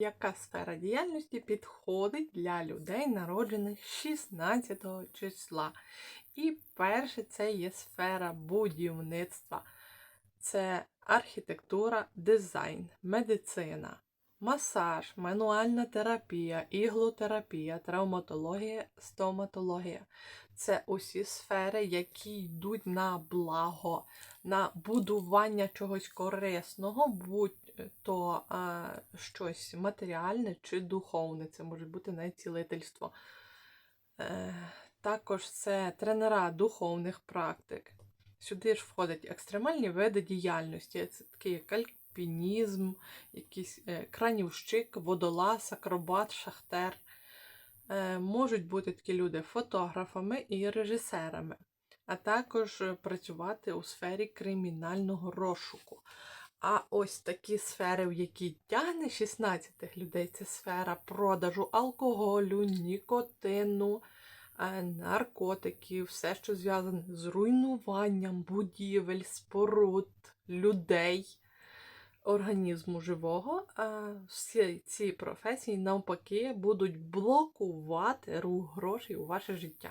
Яка сфера діяльності підходить для людей, народжених 16 числа? І перше це є сфера будівництва. Це архітектура, дизайн, медицина, масаж, мануальна терапія, іглотерапія, травматологія, стоматологія. Це усі сфери, які йдуть на благо, на будування чогось корисного, будь то а, щось матеріальне чи духовне. Це може бути навіть цілительство. Е, також це тренера духовних практик. Сюди ж входять екстремальні види діяльності. Це такі як альпінізм, якийсь е, кранівщик, водолаз, акробат, шахтер. Е, можуть бути такі люди фотографами і режисерами, а також е, працювати у сфері кримінального розшуку. А ось такі сфери, в які тягне 16 людей, це сфера продажу алкоголю, нікотину, наркотиків, все, що зв'язане з руйнуванням будівель, споруд, людей, організму живого. А всі ці професії навпаки будуть блокувати рух грошей у ваше життя.